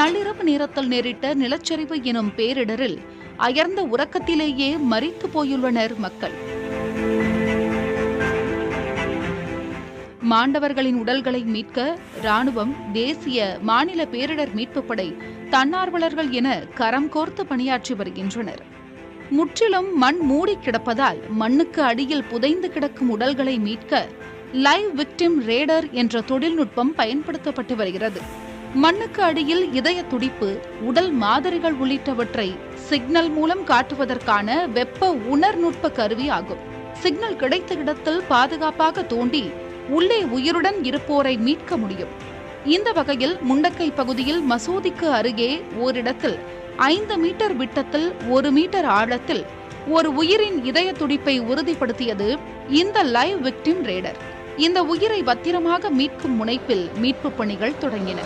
நள்ளிரவு நேரத்தில் நேரிட்ட நிலச்சரிவு எனும் பேரிடரில் அயர்ந்த உறக்கத்திலேயே மறித்து போயுள்ளனர் மக்கள். மாண்டவர்களின் உடல்களை மீட்க ராணுவம் தேசிய மாநில பேரிடர் மீட்புப் படை தன்னார்வலர்கள் என கரம் கோர்த்து பணியாற்றி வருகின்றனர். முற்றிலும் மண் மூடி கிடப்பதால் மண்ணுக்கு அடியில் புதைந்து கிடக்கும் உடல்களை மீட்க லைவ் விக்டிம் ரேடர் என்ற தொழில்நுட்பம் பயன்படுத்தப்பட்டு வருகிறது. மண்ணுக்கு அடியில் இதய துடிப்பு உடல் மாதிரிகள் உள்ளிட்டவற்றை சிக்னல் மூலம் காட்டுவதற்கான வெப்ப உணர்நுட்ப கருவி ஆகும். சிக்னல் கிடைத்த இடத்தில் பாதுகாப்பாக தோண்டி உள்ளே உயிருடன் இருப்போரை மீட்க முடியும். இந்த வகையில் முண்டக்கை பகுதியில் மசூதிக்கு அருகே ஓரிடத்தில் ஐந்து மீட்டர் விட்டத்தில் ஒரு மீட்டர் ஆழத்தில் ஒரு உயிரின் இதய துடிப்பை உறுதிப்படுத்தியது இந்த லைவ் விக்டிம் ரேடர். இந்த உயிரை பத்திரமாக மீட்கும் முனைப்பில் மீட்புப் பணிகள் தொடங்கின.